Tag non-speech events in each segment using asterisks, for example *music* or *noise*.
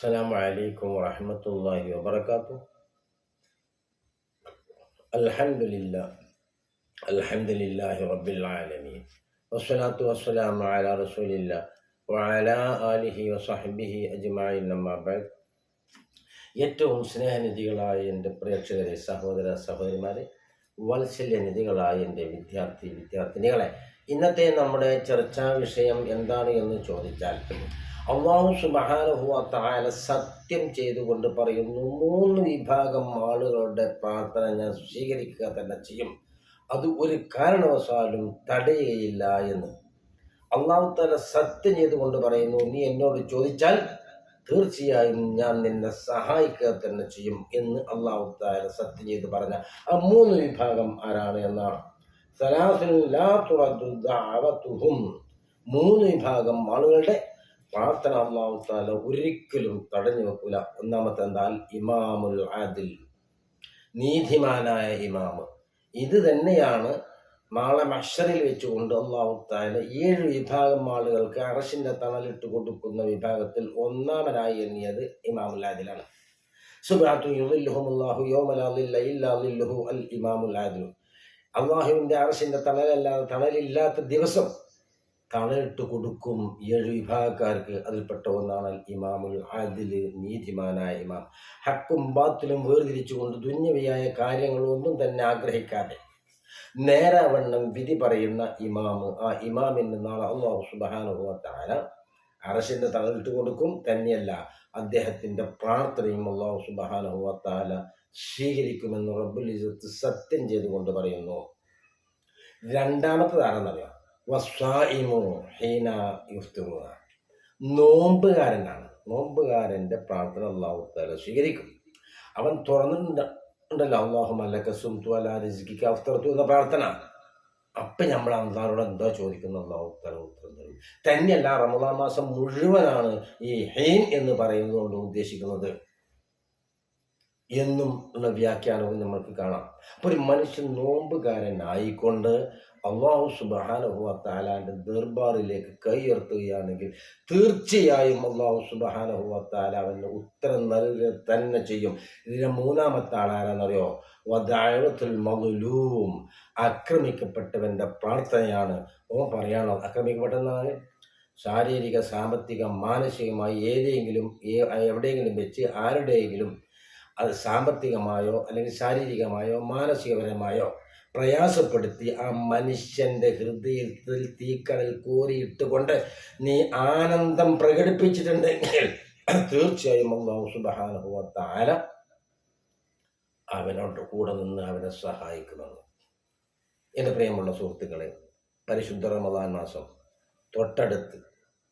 السلام عليكم ورحمة الله وبركاته الحمد لله الحمد لله رب العالمين والصلاة والسلام على رسول الله وعلى آله وصحبه أجمعين أما بعد ഏറ്റവും സ്നേഹനിധികളായ എൻ്റെ പ്രേക്ഷകരെ സഹോദര സഹോദരിമാരെ വാത്സല്യനിധികളായ എൻ്റെ വിദ്യാർത്ഥി വിദ്യാർത്ഥിനികളെ ഇന്നത്തെ നമ്മുടെ ചർച്ചാ വിഷയം എന്താണ് എന്ന് ചോദിച്ചാൽ അള്ളാഹു സുബാനുഹുവ താല സത്യം ചെയ്തുകൊണ്ട് പറയുന്നു മൂന്ന് വിഭാഗം ആളുകളുടെ പ്രാർത്ഥന ഞാൻ സ്വീകരിക്കുക തന്നെ ചെയ്യും. അത് ഒരു കാരണവശാലും തടയുകയില്ല എന്ന്. അള്ളാഹു തല സത്യം ചെയ്തുകൊണ്ട് പറയുന്നു നീ എന്നോട് ചോദിച്ചാൽ തീർച്ചയായും ഞാൻ നിന്നെ സഹായിക്കുക തന്നെ ചെയ്യും എന്ന് അള്ളാഹു താല സത്യം ചെയ്ത് പറഞ്ഞ ആ മൂന്ന് വിഭാഗം ആരാണ് എന്നാണ്. സലാസുൽ ലാ തുറദ്ദു ദഅവതുഹും. മൂന്ന് വിഭാഗം ആളുകളുടെ പ്രാർത്ഥന അള്ളാഹു താല ഒരിക്കലും തടഞ്ഞു വെക്കൂല. ഒന്നാമത്തെ എന്താൽ ഇമാമുൽ ആദിൽ നീതിമാനായ ഇമാമ്. ഇത് തന്നെയാണ് നാളെ മഷറിൽ വെച്ചുകൊണ്ട് അള്ളാഹു താല ഏഴ് വിഭാഗം ആളുകൾക്ക് അറശിന്റെ തണലിട്ട് കൊടുക്കുന്ന വിഭാഗത്തിൽ ഒന്നാമനായി എണ്ണിയത് ഇമാമുൽ ആദിലാണ് ദില്ല അൽ ഇമാമുൽ അള്ളാഹുവിന്റെ തണലല്ലാതെ തണലില്ലാത്ത ദിവസം തണലിട്ട് കൊടുക്കും ഏഴ് വിഭാഗക്കാർക്ക്. അതിൽപ്പെട്ട ഒന്നാണ് ഇമാമുൽ ആദിൽ നീതിമാനായ ഇമാം. ഹക്കും ബാത്തിലും വേർതിരിച്ചുകൊണ്ട് ദുന്യവിയായ കാര്യങ്ങളൊന്നും തന്നെ ആഗ്രഹിക്കാതെ നേരാവണ്ണം വിധി പറയുന്ന ഇമാമ്. ആ ഇമാമിന് നാളെ അള്ളാഹു സുബാനുഭവത്താല അറശിന്റെ തളയിട്ട് കൊടുക്കും. തന്നെയല്ല അദ്ദേഹത്തിന്റെ പ്രാർത്ഥനയും അള്ളാഹു സുബാനുഭവത്താല സ്വീകരിക്കുമെന്ന് റബ്ബുൽ ഇസത്ത് സത്യം ചെയ്തുകൊണ്ട് പറയുന്നു. രണ്ടാമത്തെ രണ്ടാമത്തതാണെന്നറിയാം നോമ്പുകാരനാണ്. നോമ്പുകാരന്റെ പ്രാർത്ഥന അള്ളാഹു താല സ്വീകരിക്കും. അവൻ തുറന്നിട്ടുണ്ട് ഉണ്ടല്ലോ അള്ളാഹു മല്ലക്ക സുംതു അല എന്ന പ്രാർത്ഥന. അപ്പം നമ്മൾ അള്ളാഹോട് എന്താ ചോദിക്കുന്നത് അള്ളാഹു താല ഉത്തരം തരും. തന്നെയല്ല റമദാ മാസം മുഴുവനാണ് ഈ ഹെയിൻ എന്ന് പറയുന്നത് കൊണ്ട് ഉദ്ദേശിക്കുന്നത്. എന്നും ഉള്ള വ്യാഖ്യാനവും നമ്മൾക്ക് കാണാം. അപ്പോൾ ഒരു മനുഷ്യൻ നോമ്പുകാരനായിക്കൊണ്ട് അള്ളാഹു സുബഹാനഹുവ താലാന്റെ ദർബാറിലേക്ക് കൈയർത്തുകയാണെങ്കിൽ തീർച്ചയായും അള്ളാഹു സുബഹാനഹുവ താല അവന് ഉത്തരം നൽകുക തന്നെ ചെയ്യും. ഇതിന്റെ മൂന്നാമത്തെ ആളാരാന്നറിയോ വദഅവത്തുൽ മകുലൂം ആക്രമിക്കപ്പെട്ടവന്റെ പ്രാർത്ഥനയാണ്. ഓ പറയണോ. ആക്രമിക്കപ്പെട്ടെന്നാണ് ശാരീരിക സാമ്പത്തിക മാനസികമായി ഏതെങ്കിലും എവിടെയെങ്കിലും വെച്ച് ആരുടെയെങ്കിലും അത് സാമ്പത്തികമായോ അല്ലെങ്കിൽ ശാരീരികമായോ മാനസികപരമായോ പ്രയാസപ്പെടുത്തി ആ മനുഷ്യന്റെ ഹൃദയത്തിൽ തീക്കടൽ കോരിയിട്ടുകൊണ്ട് നീ ആനന്ദം പ്രകടിപ്പിച്ചിട്ടുണ്ടെങ്കിൽ തീർച്ചയായും അള്ളാഹു സുബഹാനുഭവ താല അവനോട് കൂടെ നിന്ന് അവനെ സഹായിക്കുമെന്ന്. എന്റെ പ്രിയമുള്ള സുഹൃത്തുക്കളെ പരിശുദ്ധ റമദാൻ മാസം തൊട്ടടുത്ത്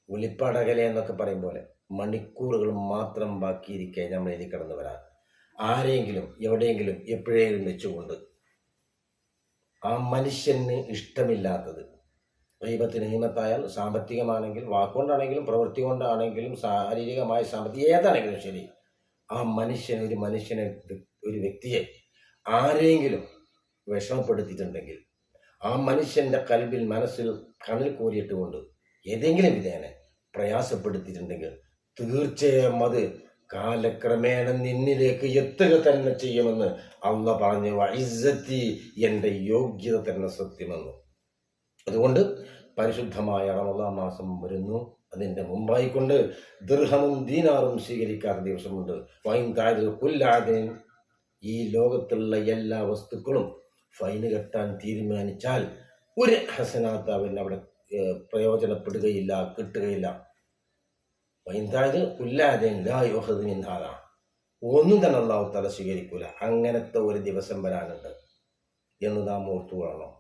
ഒലിപ്പടകലെ എന്നൊക്കെ പറയും പോലെ മണിക്കൂറുകൾ മാത്രം ബാക്കിയിരിക്കെ ഇനി കടന്നു വരാൻ. ആരെങ്കിലും എവിടെയെങ്കിലും എപ്പോഴെങ്കിലും വെച്ചുകൊണ്ട് ആ മനുഷ്യന് ഇഷ്ടമില്ലാത്തത്. ദൈവത്തിന് നിയമത്തായാൽ സാമ്പത്തികമാണെങ്കിൽ വാക്കുകൊണ്ടാണെങ്കിലും പ്രവൃത്തി കൊണ്ടാണെങ്കിലും ശാരീരികമായ സാമ്പത്തിക ഏതാണെങ്കിലും ശരി. ആ മനുഷ്യൻ ഒരു മനുഷ്യനെ ഒരു വ്യക്തിയെ ആരെങ്കിലും വിഷമപ്പെടുത്തിയിട്ടുണ്ടെങ്കിൽ ആ മനുഷ്യന്റെ കൽവിൽ മനസ്സിൽ കണ്ണിൽ കോരിയിട്ടുകൊണ്ട് ഏതെങ്കിലും വിധേനെ പ്രയാസപ്പെടുത്തിയിട്ടുണ്ടെങ്കിൽ തീർച്ചയായും അത് കാലക്രമേണ നിന്നിലേക്ക് എത്തുക തന്നെ ചെയ്യുമെന്ന് അള്ള പറഞ്ഞു വൈസത്തി എന്റെ യോഗ്യത തന്നെ സത്യമെന്ന്. അതുകൊണ്ട് പരിശുദ്ധമായ റമദാൻ മാസം വരുന്നു. അതിന്റെ മുമ്പായിക്കൊണ്ട് ദീർഘമും ദീനാറും സ്വീകരിക്കാത്ത ദിവസമുണ്ട്. വൈൻ താഴെ കൊല്ലാതെ ഈ ലോകത്തുള്ള എല്ലാ വസ്തുക്കളും ഫൈന് കെട്ടാൻ തീരുമാനിച്ചാൽ ഒരു ഹസനാത്ത് അവൻ അവിടെ പ്രയോജനപ്പെടുകയില്ല കിട്ടുകയില്ല. വൈന്തായത് കുല്ലാതെ ലായോഹദിനാഥ ഒന്നും തന്നെ അള്ളാഹു തല സ്വീകരിക്കൂല. അങ്ങനത്തെ ഒരു ദിവസം വരാനുണ്ട് എന്ന് നാം ഓർത്തുകൊള്ളണം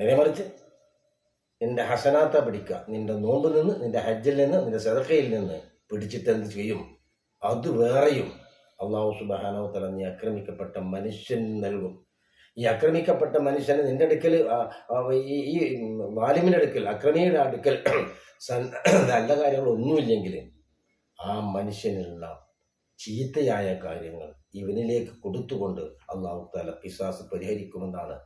നേരെ മറിച്ച് നിന്റെ ഹസനാത്ത പിടിക്കുക. നിന്റെ നോമ്പിൽ നിന്ന് നിന്റെ ഹജ്ജിൽ നിന്ന് നിന്റെ സെതക്കയിൽ നിന്ന് പിടിച്ചിട്ട് എന്ത് ചെയ്യും? അത് വേറെയും അള്ളാഹു സുബാനോ തല നീ ആക്രമിക്കപ്പെട്ട മനുഷ്യൻ നൽകും. ഈ ആക്രമിക്കപ്പെട്ട മനുഷ്യന് നിന്റെ അടുക്കൽ ഈ വാലിമിന്റെ അടുക്കൽ അക്രമിയുടെ അടുക്കൽ *clears throat* *clears throat* നല്ല കാര്യങ്ങളൊന്നുമില്ലെങ്കിൽ ആ മനുഷ്യനുള്ള ചീത്തയായ കാര്യങ്ങൾ ഇവനിലേക്ക് കൊടുത്തുകൊണ്ട് അള്ളാഹു താല പിസാസ് പരിഹരിക്കുമെന്നാണ്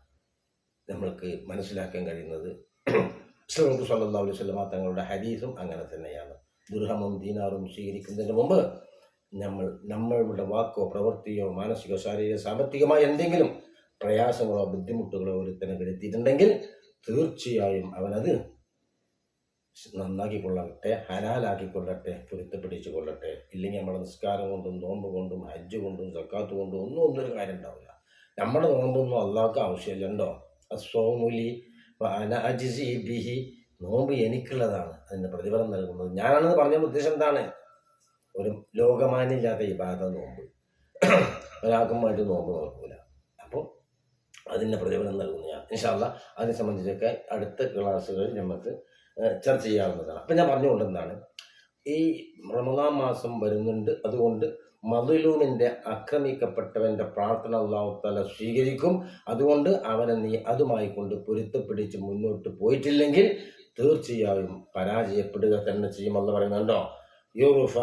നമ്മൾക്ക് മനസ്സിലാക്കാൻ കഴിയുന്നത്. *clears throat* ഇസ്ലാമുക്ക് സല്ലാ അലൈഹി സ്വലമ തങ്ങളുടെ ഹദീസും അങ്ങനെ തന്നെയാണ്. ദുർഹമും ദീനാറും സ്വീകരിക്കുന്നതിന് മുമ്പ് നമ്മൾ നമ്മളുടെ വാക്കോ പ്രവൃത്തിയോ മാനസികോ ശാരീരിക സാമ്പത്തികമായ എന്തെങ്കിലും പ്രയാസങ്ങളോ ബുദ്ധിമുട്ടുകളോ ഒരുത്തനെ വരുത്തിയിട്ടുണ്ടെങ്കിൽ തീർച്ചയായും അവനത് നന്നാക്കിക്കൊള്ളട്ടെ ഹലാലാക്കിക്കൊള്ളട്ടെ ഹലാലാക്കി കൊള്ളട്ടെ ഇല്ലെങ്കിൽ നമ്മൾ നിസ്കാരം കൊണ്ടും നോമ്പ് കൊണ്ടും ഹജ്ജ് കൊണ്ടും സക്കാത്ത് കൊണ്ടും ഒന്നും ഒന്നും ഒരു കാര്യം ഉണ്ടാവില്ല നമ്മുടെ നോമ്പൊന്നും അള്ളാഹ്ക്ക് ആവശ്യമില്ലണ്ടോ? അസ്വമുലി ബിഹി. നോമ്പ് എനിക്കുള്ളതാണ് അതിന് പ്രതിഫലം നൽകുന്നത്. ഞാനാണെന്ന് പറഞ്ഞ ഉദ്ദേശം എന്താണ്? ഒരു ലോകമാന്യമില്ലാത്ത ഈ നോമ്പ്. ഒരാൾക്കും വേണ്ടി നോമ്പ് അപ്പോൾ അതിന്റെ പ്രതിഫലം നൽകുന്ന ഞാൻ ഇൻഷാല്ല അതിനെ സംബന്ധിച്ചൊക്കെ അടുത്ത ക്ലാസ്സുകളിൽ നമുക്ക് ചർച്ച ചെയ്യാവുന്നതാണ്. അപ്പം ഞാൻ പറഞ്ഞുകൊണ്ടെന്താണ് ഈ റമദാൻ മാസം വരുന്നുണ്ട്. അതുകൊണ്ട് മതിലൂണിന്റെ ആക്രമിക്കപ്പെട്ടവന്റെ പ്രാർത്ഥന അള്ളാഹുത്തല തല സ്വീകരിക്കും. അതുകൊണ്ട് അവനെ നീ അതുമായി കൊണ്ട് പൊരുത്തപ്പിടിച്ച് മുന്നോട്ട് പോയിട്ടില്ലെങ്കിൽ തീർച്ചയായും പരാജയപ്പെടുക തന്നെ ചെയ്യുമെന്ന് പറയുന്നുണ്ടോ? യൂറുഫ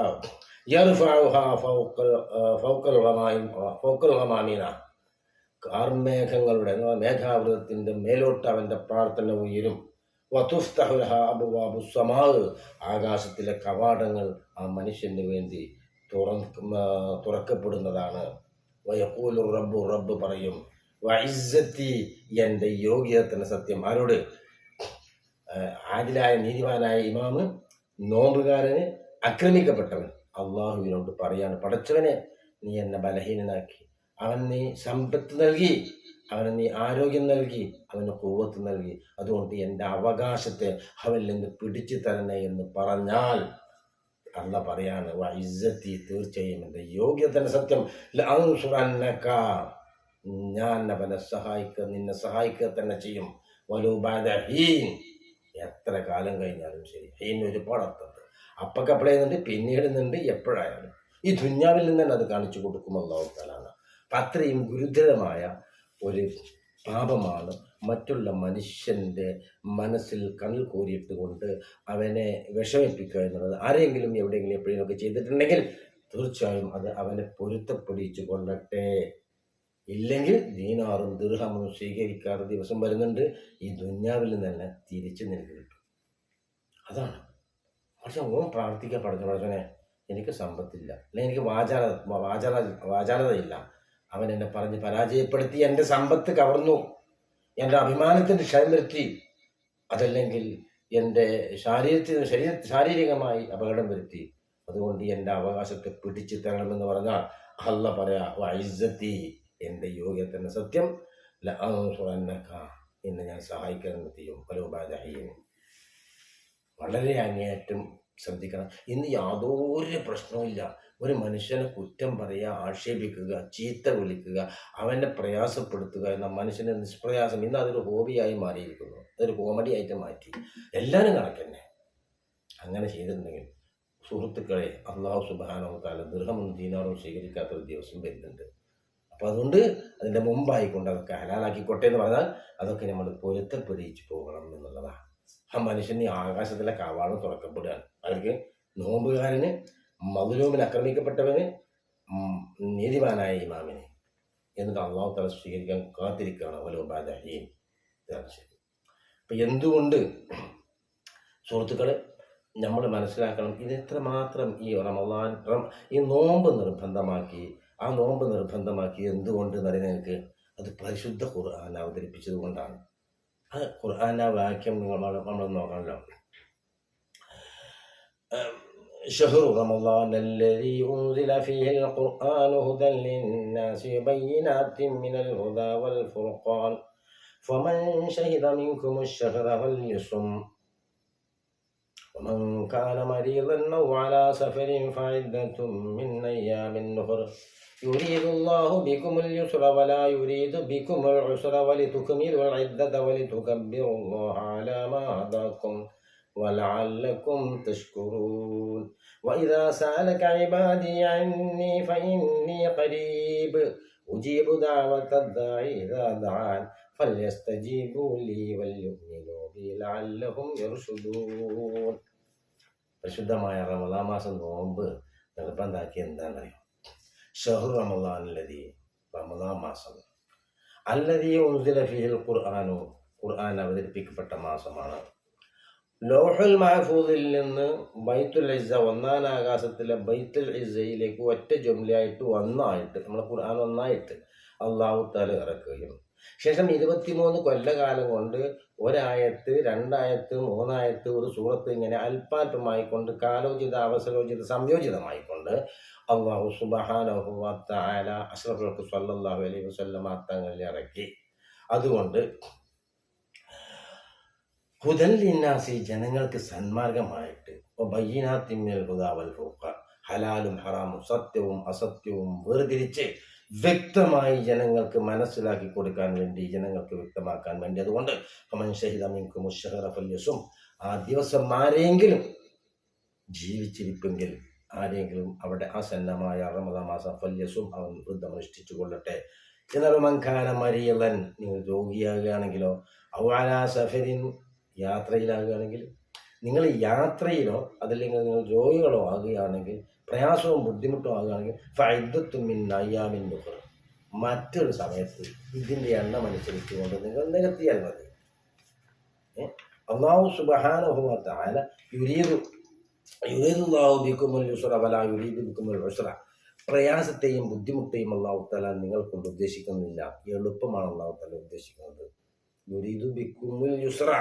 യറുഫ ഫൗക്കൽ ഫൗക്കൽ ഫൗക്കൽ ഗമാമീന കാർമേഘങ്ങളുടെ മേഘാവൃതത്തിന്റെ മേലോട്ട് അവന്റെ പ്രാർത്ഥന ഉയരും. വധുസ്തഹുലഹ സമാവ് ആകാശത്തിലെ കവാടങ്ങൾ ആ മനുഷ്യന് വേണ്ടി ആ, തുറക്കപ്പെടുന്നതാണ്. വയക്കൂലു റബ്ബു റബ്ബ് പറയും വൈസത്തി എന്റെ യോഗ്യത്തിന് സത്യം. ആരോട്? ആദിലായ നീതിമാനായ ഇമാമ് നോമ്പുകാരന് ആക്രമിക്കപ്പെട്ടവൻ. അള്ളാഹുവിനോട് പറയാണ് പടച്ചവനെ നീ എന്നെ ബലഹീനനാക്കി. അവൻ നീ സമ്പത്ത് നൽകി അവന് നീ ആരോഗ്യം നൽകി അവന് കൂവത്ത് നൽകി. അതുകൊണ്ട് എന്റെ അവകാശത്തെ അവനിൽ നിന്ന് പിടിച്ചു തരണേ എന്ന് പറഞ്ഞാൽ അല്ല പറയാണ് വൈസത്തി തീർച്ചയായും എന്റെ യോഗ്യതന സത്യം. ഞാൻ അവനെ സഹായിക്കുക നിന്നെ സഹായിക്കുക തന്നെ ചെയ്യും. വലുബാദ ഹീൻ. എത്ര കാലം കഴിഞ്ഞാലും ശരി. ഹീൻ ഒരുപാട് അർത്ഥമുണ്ട്. അപ്പൊക്കെ അപ്പളയുന്നുണ്ട് പിന്നീടുന്നുണ്ട് എപ്പോഴായാലും. ഈ ദുന്യാവിൽ നിന്ന് തന്നെ അത് കാണിച്ചു കൊടുക്കും തലാണ് അത്രയും ഗുരുതരമായ ഒരു പാപമാണ് മറ്റുള്ള മനുഷ്യന്റെ മനസ്സിൽ കണ്ണിൽ കോരിയിട്ട് കൊണ്ട് അവനെ വിഷമിപ്പിക്കുക എന്നുള്ളത്. ആരെങ്കിലും എവിടെയെങ്കിലും എപ്പോഴെങ്കിലുമൊക്കെ ചെയ്തിട്ടുണ്ടെങ്കിൽ തീർച്ചയായും അത് അവനെ പൊരുത്തപ്പെടിച്ചു കൊള്ളട്ടെ. ഇല്ലെങ്കിൽ ദീനാറും ദീർഹമും സ്വീകരിക്കാറ് ദിവസം വരുന്നുണ്ട്. ഈ ദുന്യാവിൽ തന്നെ തിരിച്ചു നിനക്ക് കിട്ടും. അതാണ്. പക്ഷെ ഓൻ പ്രാർത്ഥിക്കാൻ പഠിച്ച എനിക്ക് സമ്പത്തില്ല. അല്ലെങ്കിൽ എനിക്ക് വാചാല വാചാല വാചാലതയില്ല. അവൻ എന്നെ പറഞ്ഞ് പരാജയപ്പെടുത്തി എന്റെ സമ്പത്ത് കവർന്നു എന്റെ അഭിമാനത്തിന് ക്ഷയം വരുത്തി. അതല്ലെങ്കിൽ എന്റെ ശാരീരത്തിന് ശരീര ശാരീരികമായി അപകടം വരുത്തി. അതുകൊണ്ട് എന്റെ അവകാശത്തെ പിടിച്ചു തരണമെന്ന് പറഞ്ഞാൽ അല്ല പറയാ എന്റെ യോഗ്യത്തിന് സത്യം. എന്നെ ഞാൻ സഹായിക്കാൻ ചെയ്യും. വളരെ അങ്ങേയറ്റം ശ്രദ്ധിക്കണം. ഇന്ന് യാതൊരു പ്രശ്നവുമില്ല ഒരു മനുഷ്യനെ കുറ്റം പറയുക ആക്ഷേപിക്കുക ചീത്ത വിളിക്കുക അവനെ പ്രയാസപ്പെടുത്തുക എന്ന മനുഷ്യനെ നിഷ്പ്രയാസം ഇന്ന് അതൊരു ഹോബിയായി മാറിയിരിക്കുന്നു. അതൊരു കോമഡി ആയിട്ട് മാറ്റി. എല്ലാവരും കണക്കന്നെ അങ്ങനെ ചെയ്തിട്ടുണ്ടെങ്കിൽ സുഹൃത്തുക്കളെ അള്ളാഹു സുബാനോ കാല ദൃഹമൊന്നും ദീനാറും സ്വീകരിക്കാത്ത ഒരു ദിവസം വരുന്നുണ്ട്. അപ്പോൾ അതുകൊണ്ട് അതിന്റെ മുമ്പായിക്കൊണ്ട് അതൊക്കെ ഹലാലാക്കിക്കോട്ടെ എന്ന് പറഞ്ഞാൽ അതൊക്കെ നമ്മൾ പൊരുത്തപ്പെടിച്ച് പോകണം എന്നുള്ളതാണ്. ആ മനുഷ്യന് ആകാശത്തിലെ കവാടം തുറക്കപ്പെടുകയാണ് അവർക്ക് നോമ്പുകാരന് മധുരവുമിന് ആക്രമിക്കപ്പെട്ടവന് നീതിമാനായ ഇമാമിനെ. എന്നിട്ട് അള്ളാഹു തല സ്വീകരിക്കാൻ കാത്തിരിക്കുകയാണ് വലോബാദഹീൻ ഇതാണ് ശരി. അപ്പം എന്തുകൊണ്ട് സുഹൃത്തുക്കളെ നമ്മൾ മനസ്സിലാക്കണം ഇത് എത്രമാത്രം ഈ റമദാൻ ഈ നോമ്പ് നിർബന്ധമാക്കി ആ നോമ്പ് നിർബന്ധമാക്കി എന്തുകൊണ്ട് നിറയെ നിങ്ങൾക്ക് അത് പരിശുദ്ധ ഖുർആൻ അവതരിപ്പിച്ചത് കൊണ്ടാണ്. ആ ഖുർആൻ ആ വാക്യം നിങ്ങൾ നമ്മൾ നോക്കണമല്ലോ شهر رمضان الذي أنزل فيه القرآن هدى للناس وبينات من الهدى والفرقان فمن شهد منكم الشهر فليصم ومن كان مريضا أو على سفر فعدة من أيام أخر يريد الله بكم اليسر ولا يريد بكم العسر ولتكملوا العدة ولتكبروا الله على ما هداكم ولعلكم تشكرون وإذا سألك عبادي عني فإني قريب أجيب دعوة الداعي إذا دعان فليستجيبوا لي وليؤمنوا بي لعلهم يرشدون പരിശുദ്ധമായ റമദാ മാസം നോമ്പ് നിർബന്ധാക്കി എന്താണെന്നറിയോ ഷഹു റമദാനിലതി റമദാ മാസം. അല്ലതി ഉൻസില ഫിഹിൽ ഖുർആാനു ഖുർആൻ അവതരിപ്പിക്കപ്പെട്ട മാസമാണ്. ലോഹൽ മഹഫൂദിൽ നിന്ന് ബൈത്തുൽ ഇസ ഒന്നാം ആകാശത്തിലെ ബൈത്തുൽ ഇസയിലേക്ക് ഒറ്റ ജുംലയായിട്ട് ഒന്നായിട്ട് നമ്മുടെ ഖുർആൻ ഒന്നായിട്ട് അള്ളാഹു താല ഇറക്കുകയും. ശേഷം ഇരുപത്തിമൂന്ന് കൊല്ലകാലം കൊണ്ട് ഒരായത്ത് രണ്ടായത്ത് മൂന്നായത്ത് ഒരു സൂറത്ത് ഇങ്ങനെ അല്പാൽപമായിക്കൊണ്ട് കാലോചിത അവസരോചിത സംയോജിതമായിക്കൊണ്ട് അള്ളാഹു സുബഹാനഹുല അഷ്റഫുൽക്ക് സല്ലാഹു അലൈ വസ്ല്ലാം തങ്ങളിൽ ഇറക്കി. അതുകൊണ്ട് ഹുദൽ ജനങ്ങൾക്ക് സന്മാർഗമായിട്ട് ഹുദാവൽ ഫൂക്ക ഹലാലും ഹറാമും സത്യവും അസത്യവും വേർതിരിച്ച് വ്യക്തമായി ജനങ്ങൾക്ക് മനസ്സിലാക്കി കൊടുക്കാൻ വേണ്ടി ജനങ്ങൾക്ക് വ്യക്തമാക്കാൻ വേണ്ടി. അതുകൊണ്ട് ആ ദിവസം ആരെങ്കിലും ജീവിച്ചിരിപ്പെങ്കിൽ ആരെങ്കിലും അവിടെ ആസന്നമായ റമദ മാസം ഫല്യസും അവൻ വൃദ്ധം അനുഷ്ഠിച്ചു കൊള്ളട്ടെ. എന്നാൽ മങ്കാന മരിയലൻ നിങ്ങൾ രോഗിയാകുകയാണെങ്കിലോ ഔവാലാ സഫരിൻ യാത്രയിലാകുകയാണെങ്കിൽ നിങ്ങൾ യാത്രയിലോ അതല്ലെങ്കിൽ നിങ്ങൾ രോഗികളോ ആകുകയാണെങ്കിൽ പ്രയാസവും ബുദ്ധിമുട്ടും ആകുകയാണെങ്കിൽ മിൻ അയ്യാമിൻ ദുഹർ. മറ്റൊരു സമയത്ത് ഇതിന്റെ എണ്ണം അനുസരിച്ചുകൊണ്ട് നിങ്ങൾ നികത്തിയാൽ മതി. അള്ളാഹു സുബഹാനുഭവത്ത ആല പ്രയാസത്തെയും ബുദ്ധിമുട്ടെയും അള്ളാഹു തല നിങ്ങൾ കൊണ്ട് ഉദ്ദേശിക്കുന്നില്ല. എളുപ്പമാണ് അള്ളാഹു തല ഉദ്ദേശിക്കുന്നത്. യുരീദു ബിക്കുമുൽ യുസ്ര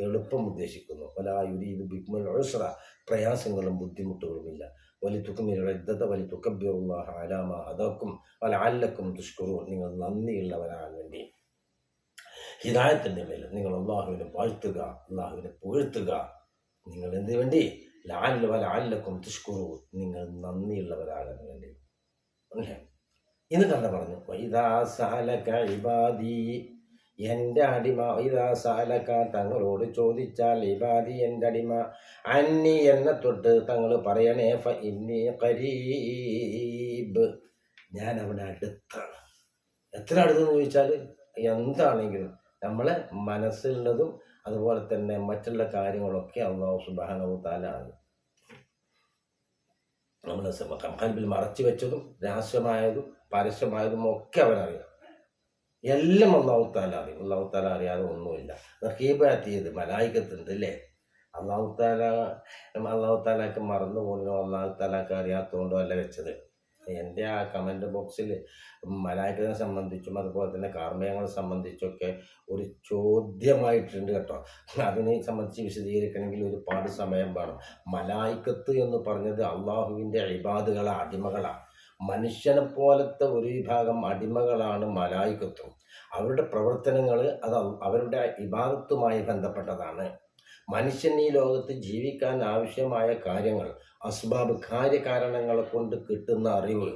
എളുപ്പം ഉദ്ദേശിക്കുന്നു. വല യുരീദു ബിക്കുമുൽ ഉസ്ര പ്രയാസങ്ങളും ബുദ്ധിമുട്ടുകളുമില്ല വലി തുക്കുമിലുള്ള ഇദ്ദത്ത വലി തുക്കബ്ബിറുല്ലാഹ അലാമ അതാക്കും വല അല്ലക്കും തുഷ്കുറു നിങ്ങൾ നന്ദിയുള്ളവരാകാൻ വേണ്ടി. ഹിതായത്തിന്റെ മേൽ നിങ്ങൾ അള്ളാഹുവിനെ വാഴ്ത്തുക അള്ളാഹുവിനെ പുകഴ്ത്തുക. നിങ്ങൾ എന്തിനു വേണ്ടി? ലാല്ല വല തുഷ്കുറു നിങ്ങൾ നന്ദിയുള്ളവരാകാൻ വേണ്ടി അല്ലേ? എന്നിട്ടാണ് പറഞ്ഞു വൈദാ എന്റെ അടിമ ഇതാ സാലക്ക തങ്ങളോട് ചോദിച്ചാൽ ഇബാദി എന്റെ അടിമ. അന്നി എന്നെ തൊട്ട് തങ്ങൾ പറയണേ ഫ കരീബ് ഞാൻ അവിടെ അടുത്താണ്. എത്ര അടുത്തെന്ന് ചോദിച്ചാൽ എന്താണെങ്കിലും നമ്മളെ മനസ്സിലുള്ളതും അതുപോലെ തന്നെ മറ്റുള്ള കാര്യങ്ങളൊക്കെ അള്ളാഹു സുബാനവു താലാണ് നമ്മൾ കൽബിൽ മറച്ചു വെച്ചതും രഹസ്യമായതും പരസ്യമായതും ഒക്കെ അവനറിയാം. എല്ലാം അള്ളാഹു താല അറിയും. അള്ളാഹു താല അറിയാതെ ഒന്നുമില്ല. റഹീബാത്തിയത് മലായികത്തുണ്ട് അല്ലേ? അള്ളാഹു താല അള്ളാഹു താലാക്ക് മറന്നു പോകുന്നോ അള്ളാഹു താലാക്ക് അറിയാത്തതുകൊണ്ടോ അല്ല വെച്ചത്? എന്റെ ആ കമന്റ് ബോക്സിൽ മലായിക്കത്തിനെ സംബന്ധിച്ചും അതുപോലെ തന്നെ കാർമേയങ്ങളെ സംബന്ധിച്ചൊക്കെ ഒരു ചോദ്യമായിട്ടുണ്ട് കേട്ടോ. അതിനെ സംബന്ധിച്ച് വിശദീകരിക്കണമെങ്കിൽ ഒരുപാട് സമയം വേണം. മലായിക്കത്ത് എന്ന് പറഞ്ഞത് അള്ളാഹുവിന്റെ അഴിബാദുകളാണ് അടിമകളാണ് മനുഷ്യനെ പോലത്തെ ഒരു വിഭാഗം അടിമകളാണ് മലായിക്കത്തും. അവരുടെ പ്രവർത്തനങ്ങൾ അത് അവരുടെ ഇബാദത്തുമായി ബന്ധപ്പെട്ടതാണ്. മനുഷ്യൻ ഈ ലോകത്ത് ജീവിക്കാൻ ആവശ്യമായ കാര്യങ്ങൾ അസ്ബാബ് കാര്യകാരണങ്ങളെ കൊണ്ട് കിട്ടുന്ന അറിവ്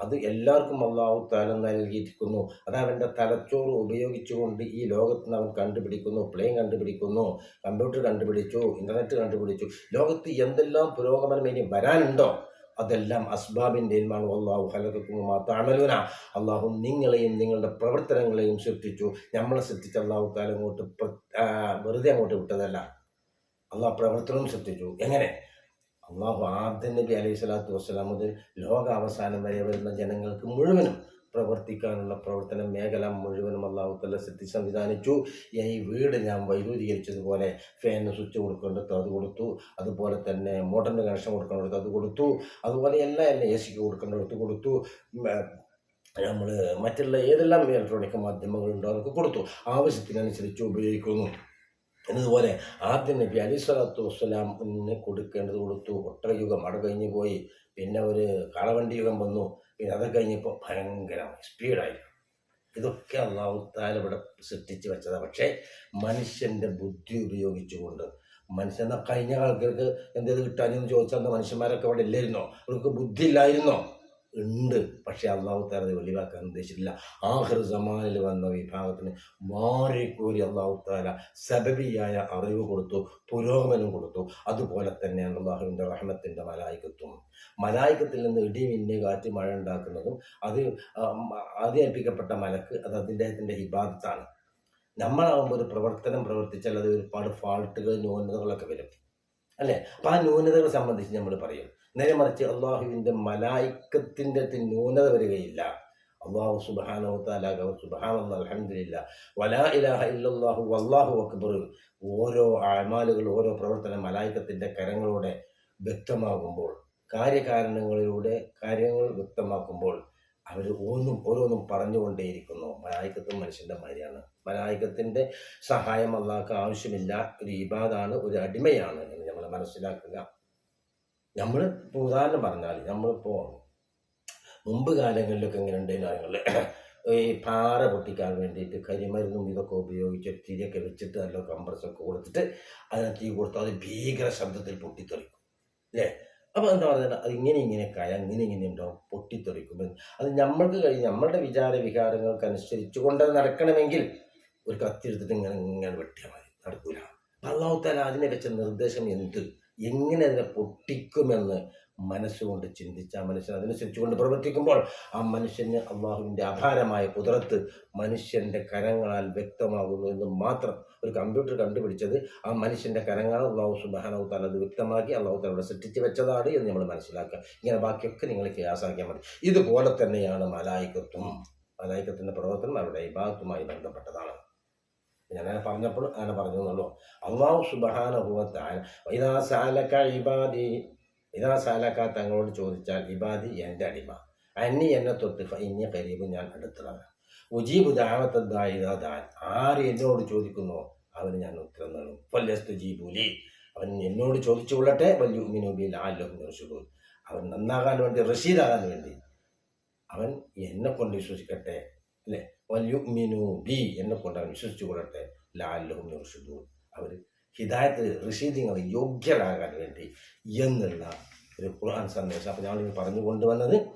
അത് എല്ലാവർക്കും അള്ളാഹു താല നൽകിയിരിക്കുന്നു. അത് അവന്റെ തലച്ചോറ് ഉപയോഗിച്ചുകൊണ്ട് ഈ ലോകത്ത് അവൻ കണ്ടുപിടിക്കുന്നു. പ്ലെയിൻ കണ്ടുപിടിക്കുന്നു. കമ്പ്യൂട്ടർ കണ്ടുപിടിച്ചു. ഇന്റർനെറ്റ് കണ്ടുപിടിച്ചു. ലോകത്ത് എന്തെല്ലാം പുരോഗമനം ഇനി വരാനുണ്ടോ? അതെല്ലാം അസ്ബാബിന്റെ ഇൽമാണ്. അള്ളാഹു ഹലക്കുമാ താമലൂന അള്ളാഹു നിങ്ങളെയും നിങ്ങളുടെ പ്രവർത്തനങ്ങളെയും സൃഷ്ടിച്ചു. നമ്മളെ സൃഷ്ടിച്ച അള്ളാഹു താലം അങ്ങോട്ട് വെറുതെ അങ്ങോട്ട് വിട്ടതല്ല. അള്ളാഹു പ്രവർത്തനവും സൃഷ്ടിച്ചു. എങ്ങനെ? അള്ളാഹു ആദ്യം നബി അലൈഹി സ്വലാത്തു വസ്സലാം മുതൽ ലോക അവസാനം വരെ വരുന്ന ജനങ്ങൾക്ക് മുഴുവനും പ്രവർത്തിക്കാനുള്ള പ്രവർത്തന മേഖല മുഴുവനും അള്ളാഹു തല സിദ്ധി സംവിധാനിച്ചു. ഈ വീട് ഞാൻ വൈദ്യുതീകരിച്ചതുപോലെ ഫാനിന് സ്വിച്ച് കൊടുക്കേണ്ടത് അത് കൊടുത്തു. അതുപോലെ തന്നെ മോട്ടറിന് കണക്ഷൻ കൊടുക്കേണ്ടത് അത് കൊടുത്തു. അതുപോലെ എല്ലാം എല്ലാം എ സിക്ക് കൊടുക്കേണ്ടത് കൊടുത്തു. നമ്മൾ മറ്റുള്ള ഏതെല്ലാം ഇലക്ട്രോണിക് മാധ്യമങ്ങളുണ്ടോ അതൊക്കെ കൊടുത്തു. ആവശ്യത്തിനനുസരിച്ച് ഉപയോഗിക്കുന്നു. എന്നതുപോലെ ആദ്യം നബി അലി സ്വലാത്തു വസ്സലാം മുന്നേ കൊടുക്കേണ്ടത് കൊടുത്തു. ഒട്ടയുഗം അവിടെ കഴിഞ്ഞു പോയി. പിന്നെ ഒരു കാളവണ്ടി യുഗം വന്നു. പിന്നെ അത് കഴിഞ്ഞപ്പോൾ ഭയങ്കരമായി സ്പീഡായി ഇതൊക്കെ അള്ളാഹുത്താൽ ഇവിടെ സൃഷ്ടിച്ച് വെച്ചതാണ് പക്ഷേ മനുഷ്യന്റെ ബുദ്ധി ഉപയോഗിച്ചുകൊണ്ട് മനുഷ്യൻ കഴിഞ്ഞ ആൾക്കാർക്ക് എന്തേത് കിട്ടാനെന്ന് ചോദിച്ചാൽ മനുഷ്യന്മാരൊക്കെ അവിടെ ഇല്ലായിരുന്നോ? അവർക്ക് ബുദ്ധി ഇല്ലായിരുന്നോ? ഉണ്ട്. പക്ഷേ അള്ളാഹു താല അത് വെളിവാക്കാൻ ഉദ്ദേശിച്ചിട്ടില്ല. ആഹർ സമാനിൽ വന്ന വിഭാഗത്തിന് മാറിക്കൂരി അള്ളാഹു താല സബബിയായ അറിവ് കൊടുത്തു പുരോഗമനം കൊടുത്തു. അതുപോലെ തന്നെയാണ് അള്ളാഹുവിന്റെ റഹ്മത്തിന്റെ മലായിക്കത്വം മലായിക്കത്തിൽ നിന്ന് ഇടി മിന്നെ കാറ്റ് മഴ ഉണ്ടാക്കുന്നതും അത് ആദ്യേൽപ്പിക്കപ്പെട്ട മലക്ക് അത് അദ്ദേഹത്തിന്റെ ഹിബാദത്താണ് നമ്മളാകുമ്പോൾ ഒരു പ്രവർത്തനം പ്രവർത്തിച്ചാൽ അത് ഒരുപാട് ഫാൾട്ടുകൾ ന്യൂനതകളൊക്കെ വരും. അല്ലേ? അപ്പം ആ ന്യൂനതകളെ സംബന്ധിച്ച് നമ്മൾ പറയും. നേരെ മറിച്ച് അള്ളാഹുവിന്റെ മലായിക്കത്തിന്റെ ന്യൂനത വരികയില്ല. അള്ളാഹു സുബാനോ താലാഹു സുബാന അലഹമില്ല വലാ ഇലാഹ ഇല്ലാഹു വല്ലാഹു അക്ബർ. ഓരോ അമാലുകൾ ഓരോ പ്രവർത്തന മലായിക്കത്തിന്റെ കരങ്ങളോടെ വ്യക്തമാകുമ്പോൾ കാര്യകാരണങ്ങളിലൂടെ കാര്യങ്ങൾ വ്യക്തമാക്കുമ്പോൾ അവർ ഓന്നും ഓരോന്നും പറഞ്ഞുകൊണ്ടേയിരിക്കുന്നു. മലായിക്കത്തും മനുഷ്യന്റെ മാതിരിയാണ്. മലായിക്കത്തിന്റെ സഹായം അള്ളാഹ്ക്ക് ആവശ്യമില്ല ഒരു ഇബാദാണ് ഒരു അടിമയാണ് എന്ന് നമ്മൾ മനസ്സിലാക്കുക. നമ്മൾ ഇപ്പോൾ ഉദാഹരണം പറഞ്ഞാൽ നമ്മളിപ്പോൾ മുമ്പ് കാലങ്ങളിലൊക്കെ ഇങ്ങനെ ഉണ്ടായിരുന്ന കാര്യങ്ങളിൽ ഈ പാറ പൊട്ടിക്കാൻ വേണ്ടിയിട്ട് കരിമരുന്നും ഇതൊക്കെ ഉപയോഗിച്ച് തിരിയൊക്കെ വെച്ചിട്ട് നല്ല കമ്പ്രസൊക്കെ കൊടുത്തിട്ട് അതിന് തീ കൊടുത്ത് അത് ഭീകര ശബ്ദത്തിൽ പൊട്ടിത്തെറിക്കും. അല്ലേ? അപ്പോൾ എന്താ പറയുന്നത്? അത് ഇങ്ങനെ ഇങ്ങനെ കയ ഇങ്ങനെ ഇങ്ങനെ ഉണ്ടാവും പൊട്ടിത്തെറിക്കും അത് നമ്മൾക്ക് കഴിഞ്ഞ് നമ്മളുടെ വിചാര വികാരങ്ങൾക്ക് അനുസരിച്ച് കൊണ്ട് നടക്കണമെങ്കിൽ ഒരു കത്തി എടുത്തിട്ട് ഇങ്ങനെ ഇങ്ങനെ വെട്ടിയാൽ മതി. നടക്കൂല. അള്ളാഹുത്താല അതിനെ വെച്ച നിർദ്ദേശം എന്ത്? എങ്ങനെ അതിനെ പൊട്ടിക്കുമെന്ന് മനസ്സുകൊണ്ട് ചിന്തിച്ച് ആ മനുഷ്യൻ അതനുസരിച്ച് കൊണ്ട് പ്രവർത്തിക്കുമ്പോൾ ആ മനുഷ്യന് അള്ളാഹുവിന്റെ അപാരമായ കുതിരത്ത് മനുഷ്യന്റെ കരങ്ങളാൽ വ്യക്തമാകുന്നു എന്ന് മാത്രം ഒരു കമ്പ്യൂട്ടർ കണ്ടുപിടിച്ചത് ആ മനുഷ്യന്റെ കരങ്ങൾ അള്ളാഹു സുബാനവ് താൽ അത് വ്യക്തമാക്കി അള്ളാഹു താലയുടെ സൃഷ്ടിച്ച് വെച്ചതാണ് എന്ന് നമ്മൾ മനസ്സിലാക്കുക. ഇങ്ങനെ ബാക്കിയൊക്കെ നിങ്ങൾ ക്യാസാക്കിയാൽ മതി. ഇതുപോലെ തന്നെയാണ് മലായിക്കത്വം മലായിക്കത്തിന്റെ പ്രവർത്തനം അവരുടെ ഇബാദത്തുമായി ബന്ധപ്പെട്ടതാണ്. ഞാൻ അങ്ങനെ പറഞ്ഞപ്പോൾ അങ്ങനെ പറഞ്ഞു എന്നുള്ളൂ അള്ളാഹു സുബാനുഭവത്തായ ഇതാ ഇബാദി തങ്ങളോട് ചോദിച്ചാൽ ഇബാദി എന്റെ അടിമ അന്നി എന്നെ തൊട്ട് ഇനി കരീബ് ഞാൻ അടുത്തതാണ്. ഉജീബ് ദാവത്തദ്ദായിദാ ദാൻ? ആര് എന്നോട് ചോദിക്കുന്നു? അവന് ഞാൻ ഉത്തരം നൽകും. ഫല്ലസ്തു ജീബുലി അവൻ എന്നോട് ചോദിച്ചു കൊള്ളട്ടെ. വല്യു മിനുബിൽ ആലും റഷീദുൽ അവൻ നന്നാകാൻ വേണ്ടി റഷീദാകാൻ വേണ്ടി അവൻ എന്നെ കൊണ്ട് വിശ്വസിക്കട്ടെ. അല്ലേ? വല്യുമിനു ബി എന്നെ കൊണ്ട് അവൻ വിശ്വസിച്ചു കൊള്ളട്ടെ. ലാലും ഋഷിദു അവർ ഹിദായത്ത് ഋഷീദിങ്ങൾ യോഗ്യരാകാൻ വേണ്ടി എന്നുള്ള ഒരു ഖുർആൻ സന്ദേശം അപ്പോൾ ഞങ്ങൾ പറഞ്ഞു കൊണ്ടുവന്നത്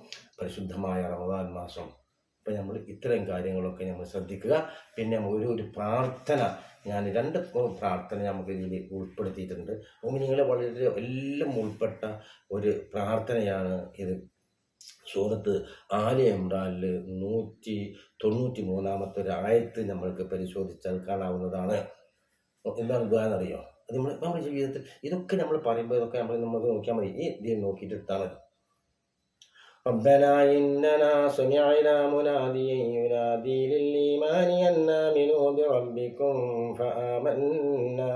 പരിശുദ്ധമായ റമദാൻ മാസം. അപ്പം നമ്മൾ ഇത്തരം കാര്യങ്ങളൊക്കെ നമ്മൾ ശ്രദ്ധിക്കുക. പിന്നെ ഒരു ഒരു പ്രാർത്ഥന. ഞാൻ രണ്ട് പ്രാർത്ഥന നമുക്ക് ഇതിൽ ഉൾപ്പെടുത്തിയിട്ടുണ്ട്. നിങ്ങളെ വളരെ എല്ലാം ഉൾപ്പെട്ട ഒരു പ്രാർത്ഥനയാണ് ഇത്. സൂറത്ത് ആല ഇമ്രാനിൽ നൂറ്റി തൊണ്ണൂറ്റി മൂന്നാമത്തെ ഒരു ആയത്ത് നമ്മൾക്ക് പരിശോധിച്ചാൽ കാണാവുന്നതാണ് എന്താണ് ഇതാണെന്നറിയോ അത് നമ്മൾ നമ്മുടെ ജീവിതത്തിൽ ഇതൊക്കെ നമ്മൾ പറയുമ്പോൾ ഇതൊക്കെ നമ്മൾ നമുക്ക് നോക്കിയാൽ മതി ഈ ഇതിൽ നോക്കിയിട്ട് എടുത്താൽ മതി ربنا إننا سمعنا مناديا ينادي للإيمان أن آمنوا بربكم فآمنا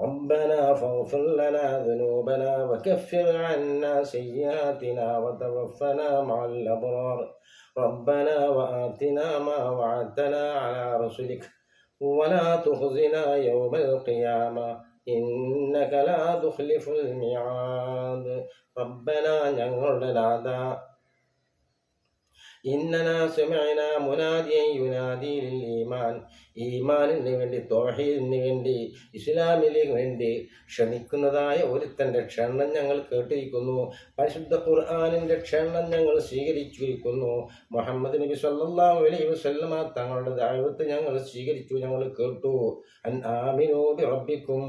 ربنا فاغفر لنا ذنوبنا وكفر عنا سيئاتنا وتوفنا مع الأبرار ربنا وآتنا ما وعدتنا على رسلك ولا تخزنا يوم القيامة إنك لا تخلف الميعاد ربنا ഞങ്ങളുടെ നാഥ ഇന്നനാ സമയന മുനാദിയൻ യുനാദി ഈമാൻ ഈമാനിന് വേണ്ടി തോഹീദിന് വേണ്ടി ഇസ്ലാമിലേക്ക് വേണ്ടി ക്ഷണിക്കുന്നതായ ഒരുത്തന്റെ ക്ഷണം ഞങ്ങൾ കേട്ടിരിക്കുന്നു. പരിശുദ്ധ ഖുർആാനിന്റെ ക്ഷണം ഞങ്ങൾ സ്വീകരിച്ചിരിക്കുന്നു. മുഹമ്മദ് നബി സല്ലാ അലൈഹി വസല്ലമ തങ്ങളുടെ ദൈവത്തെ ഞങ്ങൾ സ്വീകരിച്ചു ഞങ്ങൾ കേട്ടു. അൻ ആമിനോബി റബ്ബിക്കും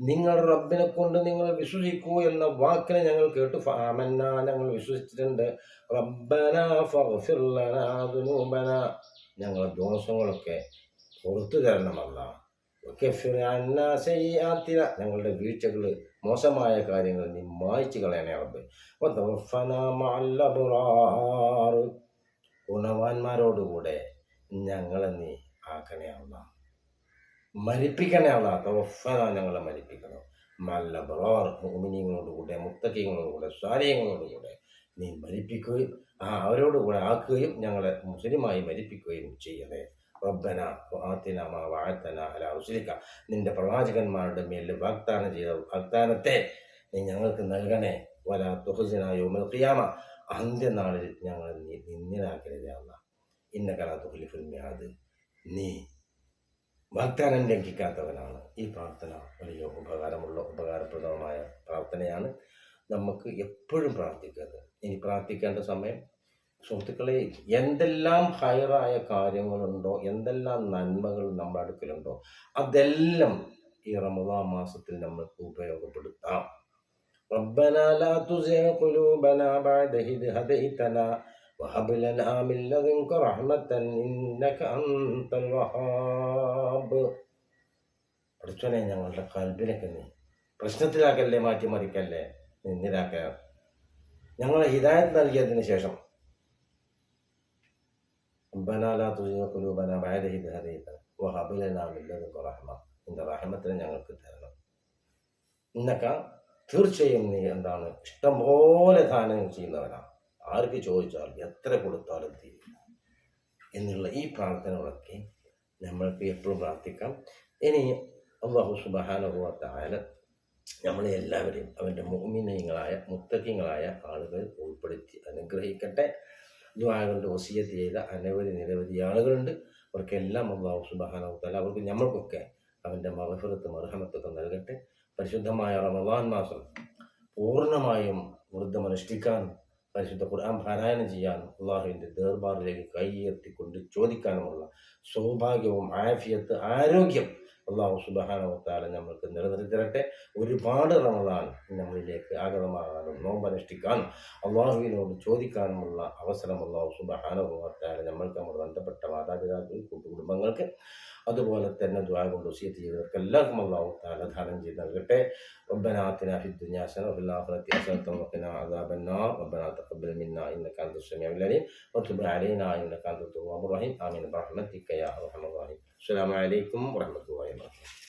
നിങ്ങൾ റബ്ബിനെ കൊണ്ട് നിങ്ങൾ വിശ്വസിക്കൂ എന്ന വാക്കിനെ ഞങ്ങൾ കേട്ടു. ഫാമന്ന ഞങ്ങൾ വിശ്വസിച്ചിട്ടുണ്ട്. റബ്ബന ഫഗ്ഫിർ ലനാ ഞങ്ങളുടെ ദോഷങ്ങളൊക്കെ പുറത്തു തരണമല്ല ഞങ്ങളുടെ വീഴ്ചകൾ മോശമായ കാര്യങ്ങൾ നീ മായ്ച്ചു കളയണേ റബ്ബ്. ഗുണവാന്മാരോടുകൂടെ ഞങ്ങളെ നീ ആക്കണേ അല്ല മരിപ്പിക്കണേ തവഫന ഞങ്ങളെ മരിപ്പിക്കണം. മല്ലബുറാർ ബറാർ മുത്തക്കിയങ്ങളോടുകൂടെ സ്വാരീയങ്ങളോടുകൂടെ നീ മരിപ്പിക്കുകയും ആ അവരോടുകൂടെ ആക്കുകയും ഞങ്ങളെ മുസ്ലിമായി മരിപ്പിക്കുകയും ചെയ്യണേ. റബ്ബന ആത്തിന മാ അല നിന്റെ പ്രവാചകന്മാരുടെ മേൽ വാഗ്ദാനം ചെയ്ത വാഗ്ദാനത്തെ നീ ഞങ്ങൾക്ക് നൽകണേ. വല തുഹസിനായോ ഖിയാമ. അന്ത്യനാളിൽ ഞങ്ങൾ നീ നിന്നിലാക്കരുത് അല്ല ഇന്ന കലാ തുഹലിഫുൽ മിയാദ് നീ വാഗ്ദാനം ലംഘിക്കാത്തവനാണ്. ഈ പ്രാർത്ഥന വലിയ ഉപകാരമുള്ള ഉപകാരപ്രദമായ പ്രാർത്ഥനയാണ്. നമുക്ക് എപ്പോഴും പ്രാർത്ഥിക്കുന്നത് ഇനി പ്രാർത്ഥിക്കേണ്ട സമയം സുഹൃത്തുക്കളെ എന്തെല്ലാം ഹയറായ കാര്യങ്ങളുണ്ടോ എന്തെല്ലാം നന്മകൾ നമ്മുടെ അടുക്കലുണ്ടോ അതെല്ലാം ഈ റമദാൻ മാസത്തിൽ നമ്മൾക്ക് ഉപയോഗപ്പെടുത്താം ربنا لا تزغ قلوبنا بعد إذ هديتنا وهب لنا من لدنك رحمة إنك أنت الوهاب പഠിച്ചോനെ ഞങ്ങളുടെ കൽബിനൊക്കെ നീ പ്രശ്നത്തിലാക്കല്ലേ മാറ്റിമറിക്കല്ലേ നിന്നിലാക്കുകയാണ് ഞങ്ങളെ ഹിദായത്ത് നൽകിയതിന് ശേഷം റഹ്മത്തിനെ ഞങ്ങൾക്ക് തരണം. ഇന്നൊക്കെ തീർച്ചയായും നീ എന്താണ് ഇഷ്ടംപോലെ ദാനങ്ങൾ ചെയ്യുന്നവരാണ് ആർക്ക് ചോദിച്ചാൽ എത്ര കൊടുത്താലും തീരില്ല. എന്നുള്ള ഈ പ്രാർത്ഥനകളൊക്കെ നമ്മൾക്ക് എപ്പോഴും പ്രാർത്ഥിക്കാം. ഇനി അള്ളാഹു സുബാനുഭവത്തായാലും നമ്മളെ എല്ലാവരെയും അവന്റെ മോമിനയങ്ങളായ മുത്തക്കിങ്ങളായ ആളുകൾ ഉൾപ്പെടുത്തി അനുഗ്രഹിക്കട്ടെ. ദ്വാകളുടെ ഒസിയത്ത് ചെയ്ത അനവധി നിരവധി ആളുകളുണ്ട്. അവർക്കെല്ലാം അള്ളാഹു സുബാനുഭവത്താല അവർക്ക് നമ്മൾക്കൊക്കെ അവന്റെ മകഫിറത്ത് മർഹമത്തൊക്കെ നൽകട്ടെ. പരിശുദ്ധമായ റമദാൻ മാസം പൂർണമായും വൃദ്ധം അനുഷ്ഠിക്കാനും പരിശുദ്ധ ഖുർആൻ പാരായണം ചെയ്യാനും അള്ളാഹുവിന്റെ ദർബാറിലേക്ക് കൈയെത്തിക്കൊണ്ട് ചോദിക്കാനുമുള്ള സൗഭാഗ്യവും ആഫിയത്ത് ആരോഗ്യം അള്ളാഹു സുബാനവത്താല നമ്മൾക്ക് നിലനിർത്തി തരട്ടെ ഒരുപാട് റമദാൻ നമ്മളിലേക്ക് ആഗതമാകാനും നോമ്പനുഷ്ഠിക്കാനും അള്ളാഹുവിനോട് ചോദിക്കാനുമുള്ള അവസരം അള്ളാഹു സുബാനുഭവത്താല നമ്മൾക്ക് നമ്മൾ ബന്ധപ്പെട്ട മാതാപിതാക്കൾ കുടുംബങ്ങൾക്ക് അതുപോലെ തന്നെ ദ്വാ കൊണ്ട് വസീയത്ത് ചെയ്തവർക്ക് എല്ലാവർക്കും അള്ളാഹു താല ദാനം ചെയ്ത് നൽകട്ടെ ربنا آتنا في الدنيا حسنة وفي الآخرة حسنة وقنا عذاب النار ربنا تقبل منا إنك أنت السميع العليم وتب علينا إنك أنت التواب الرحيم آمين برحمتك يا أرحم الراحمين അസ്സാം വലൈക്കും വാഹമത്തുള്ള വബറകാതുഹു.